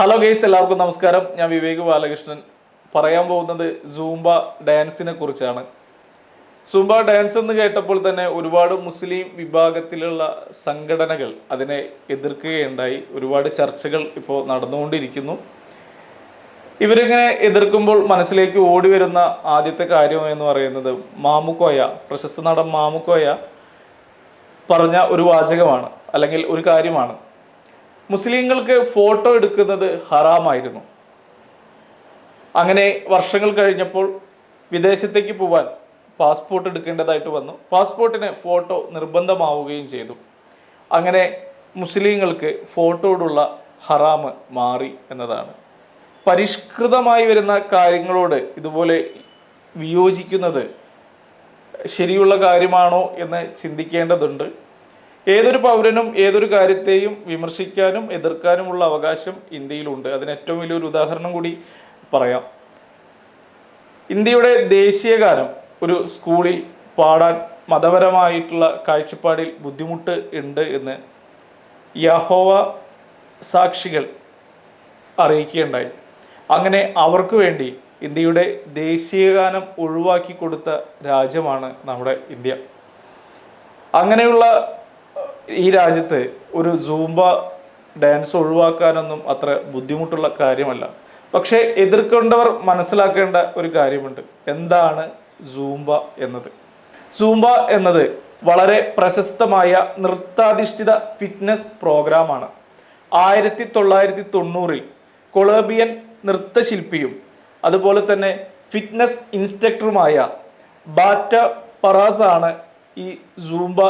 Hello guys എല്ലാവർക്കും നമസ്കാരം. ഞാൻ വിവേക് ബാലകൃഷ്ണൻ. പറയാൻ പോകുന്നത് സൂംബ ഡാൻസിനെ കുറിച്ചാണ്. സൂംബ ഡാൻസ് എന്ന് കേട്ടപ്പോൾ തന്നെ ഒരുപാട് മുസ്ലിം വിഭാഗത്തിലുള്ള സംഘടനകൾ അതിനെ എതിർക്കുകയുണ്ടായി. ഒരുപാട് ചർച്ചകൾ ഇപ്പോൾ നടന്നുകൊണ്ടിരിക്കുന്നു. ഇവരിങ്ങനെ എതിർക്കുമ്പോൾ മനസ്സിലേക്ക് ഓടി വരുന്ന ആദ്യത്തെ കാര്യം എന്ന് പറയുന്നത് മാമുക്കോയ പ്രശസ്ത നടൻ മാമുക്കോയ പറഞ്ഞ ഒരു വാചകമാണ് അല്ലെങ്കിൽ ഒരു കാര്യമാണ്. മുസ്ലിങ്ങൾക്ക് ഫോട്ടോ എടുക്കുന്നത് ഹറാമായിരുന്നു. അങ്ങനെ വർഷങ്ങൾ കഴിഞ്ഞപ്പോൾ വിദേശത്തേക്ക് പോവാൻ പാസ്പോർട്ട് എടുക്കേണ്ടതായിട്ട് വന്നു. പാസ്പോർട്ടിന് ഫോട്ടോ നിർബന്ധമാവുകയും ചെയ്തു. അങ്ങനെ മുസ്ലിങ്ങൾക്ക് ഫോട്ടോയോടുള്ള ഹറാമ് മാറി എന്നതാണ്. പരിഷ്കൃതമായി വരുന്ന കാര്യങ്ങളോട് ഇതുപോലെ വിയോജിക്കുന്നത് ശരിയുള്ള കാര്യമാണോ എന്ന് ചിന്തിക്കേണ്ടതുണ്ട്. ഏതൊരു പൗരനും ഏതൊരു കാര്യത്തെയും വിമർശിക്കാനും എതിർക്കാനുമുള്ള അവകാശം ഇന്ത്യയിലുണ്ട്. അതിന് ഏറ്റവും വലിയൊരു ഉദാഹരണം കൂടി പറയാം. ഇന്ത്യയുടെ ദേശീയ ഗാനം ഒരു സ്കൂളിൽ പാടാൻ മതപരമായിട്ടുള്ള കാഴ്ചപ്പാടിൽ ബുദ്ധിമുട്ട് ഉണ്ട് എന്ന് യഹോവ സാക്ഷികൾ അറിയിക്കുകയുണ്ടായി. അങ്ങനെ അവർക്ക് വേണ്ടി ഇന്ത്യയുടെ ദേശീയഗാനം ഒഴിവാക്കി കൊടുത്ത രാജ്യമാണ് നമ്മുടെ ഇന്ത്യ. അങ്ങനെയുള്ള ഈ രാജ്യത്ത് ഒരു സൂംബ ഡാൻസ് ഒഴിവാക്കാനൊന്നും അത്ര ബുദ്ധിമുട്ടുള്ള കാര്യമല്ല. പക്ഷേ എതിർക്കേണ്ടവർ മനസ്സിലാക്കേണ്ട ഒരു കാര്യമുണ്ട്. എന്താണ് സൂംബ എന്നത്? സൂംബ എന്നത് വളരെ പ്രശസ്തമായ നൃത്താധിഷ്ഠിത ഫിറ്റ്നസ് പ്രോഗ്രാമാണ്. ആയിരത്തി തൊള്ളായിരത്തി തൊണ്ണൂറിൽ കൊളംബിയൻ നൃത്തശില്പിയും അതുപോലെ തന്നെ ഫിറ്റ്നസ് ഇൻസ്ട്രക്ടറുമായ ബാറ്റ പറാസ് ആണ് ഈ സൂംബ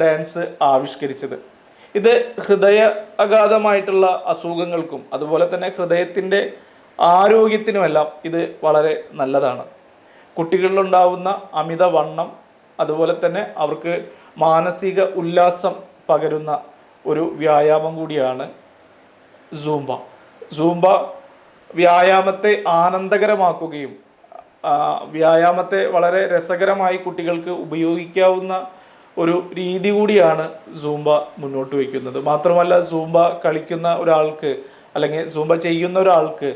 ഡാൻസ് ആവിഷ്കരിച്ചത്. ഇത് ഹൃദയ അഗാധമായിട്ടുള്ള അസുഖങ്ങൾക്കും അതുപോലെ തന്നെ ഹൃദയത്തിന്റെ ആരോഗ്യത്തിനുമെല്ലാം ഇത് വളരെ നല്ലതാണ്. കുട്ടികളിലുണ്ടാവുന്ന അമിതവണ്ണം അതുപോലെ തന്നെ അവർക്ക് മാനസിക ഉല്ലാസം പകരുന്ന ഒരു വ്യായാമം കൂടിയാണ് സൂംബ. സൂംബ വ്യായാമത്തെ ആനന്ദകരമാക്കുകയും വ്യായാമത്തെ വളരെ രസകരമായി കുട്ടികൾക്ക് ഉപയോഗിക്കാവുന്ന ഒരു രീതി കൂടിയാണ് സൂംബ മുന്നോട്ട് വയ്ക്കുന്നത്. മാത്രമല്ല സൂംബ കളിക്കുന്ന ഒരാൾക്ക് അല്ലെങ്കിൽ സൂംബ ചെയ്യുന്ന ഒരാൾക്ക്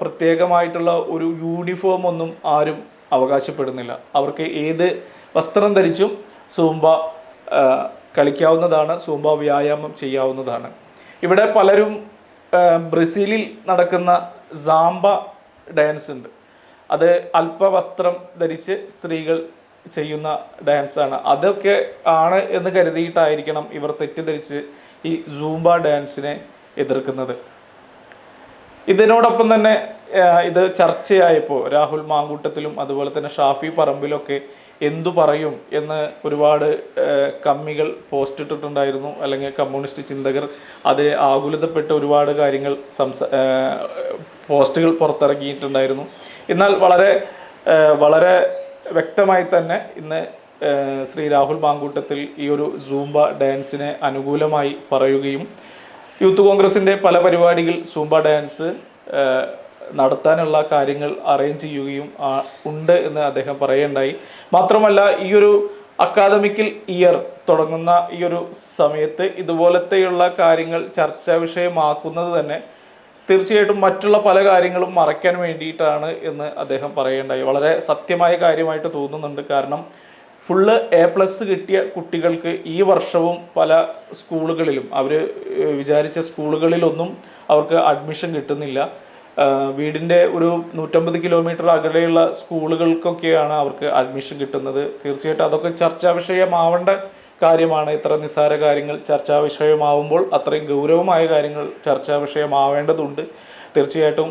പ്രത്യേകമായിട്ടുള്ള ഒരു യൂണിഫോം ഒന്നും ആരും അവകാശപ്പെടുന്നില്ല. അവർക്ക് ഏത് വസ്ത്രം ധരിച്ചും സൂംബ കളിക്കാവുന്നതാണ് സൂംബ വ്യായാമം ചെയ്യാവുന്നതാണ്. ഇവിടെ പലരും ബ്രസീലിൽ നടക്കുന്ന സാംബ ഡാൻസ് ഉണ്ട്. അത് അല്പവസ്ത്രം ധരിച്ച് സ്ത്രീകൾ ചെയ്യുന്ന ഡാൻസാണ്. അതൊക്കെ ആണ് എന്ന് കരുതിയിട്ടായിരിക്കണം ഇവർ തെറ്റിദ്ധരിച്ച് ഈ സൂംബ ഡാൻസിനെ എതിർക്കുന്നത്. ഇതിനോടൊപ്പം തന്നെ ഇത് ചർച്ചയായപ്പോൾ രാഹുൽ മാങ്കൂട്ടത്തിലും അതുപോലെ തന്നെ ഷാഫി പറമ്പിലൊക്കെ എന്തു പറയും എന്ന് ഒരുപാട് കമ്മികൾ പോസ്റ്റ് ഇട്ടിട്ടുണ്ടായിരുന്നു. അല്ലെങ്കിൽ കമ്മ്യൂണിസ്റ്റ് ചിന്തകർ അത് ആകുലതപ്പെട്ട ഒരുപാട് കാര്യങ്ങൾ സംസാ പോസ്റ്റുകൾ പുറത്തിറക്കിയിട്ടുണ്ടായിരുന്നു. എന്നാൽ വളരെ വളരെ വ്യക്തമായി തന്നെ ഇന്ന് ശ്രീ രാഹുൽ മാങ്കൂട്ടത്തിൽ ഈ ഒരു സൂംബ ഡാൻസിനെ അനുകൂലമായി പറയുകയും യൂത്ത് കോൺഗ്രസിന്റെ പല പരിപാടികൾ സൂംബ ഡാൻസ് നടത്താനുള്ള കാര്യങ്ങൾ അറേഞ്ച് ചെയ്യുകയും ഉണ്ട് എന്ന് അദ്ദേഹം പറയുകയുണ്ടായി. മാത്രമല്ല ഈ ഒരു അക്കാദമിക്കൽ ഇയർ തുടങ്ങുന്ന ഈ ഒരു സമയത്ത് ഇതുപോലത്തെയുള്ള കാര്യങ്ങൾ ചർച്ചാ വിഷയമാക്കുന്നത് തന്നെ തീർച്ചയായിട്ടും മറ്റുള്ള പല കാര്യങ്ങളും മറയ്ക്കാൻ വേണ്ടിയിട്ടാണ് എന്ന് അദ്ദേഹം പറയുകയുണ്ടായി. വളരെ സത്യമായ കാര്യമായിട്ട് തോന്നുന്നുണ്ട്. കാരണം ഫുള്ള് എ പ്ലസ് കിട്ടിയ കുട്ടികൾക്ക് ഈ വർഷവും പല സ്കൂളുകളിലും അവർ വിചാരിച്ച സ്കൂളുകളിലൊന്നും അവർക്ക് അഡ്മിഷൻ കിട്ടുന്നില്ല. വീടിന്റെ ഒരു നൂറ്റമ്പത് കിലോമീറ്റർ അകലെയുള്ള സ്കൂളുകൾക്കൊക്കെയാണ് അവർക്ക് അഡ്മിഷൻ കിട്ടുന്നത്. തീർച്ചയായിട്ടും അതൊക്കെ ചർച്ചാ വിഷയമാവേണ്ട കാര്യമാണ് ഇത്ര നിസ്സാര കാര്യങ്ങൾ ചർച്ചാ വിഷയമാവുമ്പോൾ അത്രയും ഗൗരവമായ കാര്യങ്ങൾ ചർച്ചാ വിഷയമാവേണ്ടതുണ്ട്. തീർച്ചയായിട്ടും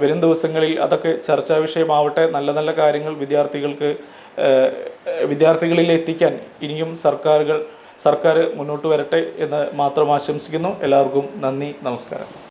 വരും ദിവസങ്ങളിൽ അതൊക്കെ ചർച്ചാ വിഷയമാവട്ടെ. നല്ല നല്ല കാര്യങ്ങൾ വിദ്യാർത്ഥികൾക്ക് വിദ്യാർത്ഥികളിൽ എത്തിക്കാൻ ഇനിയും സർക്കാരുകൾ സർക്കാർ മുന്നോട്ട് വരട്ടെ എന്ന് മാത്രം ആശംസിക്കുന്നു. എല്ലാവർക്കും നന്ദി നമസ്കാരം.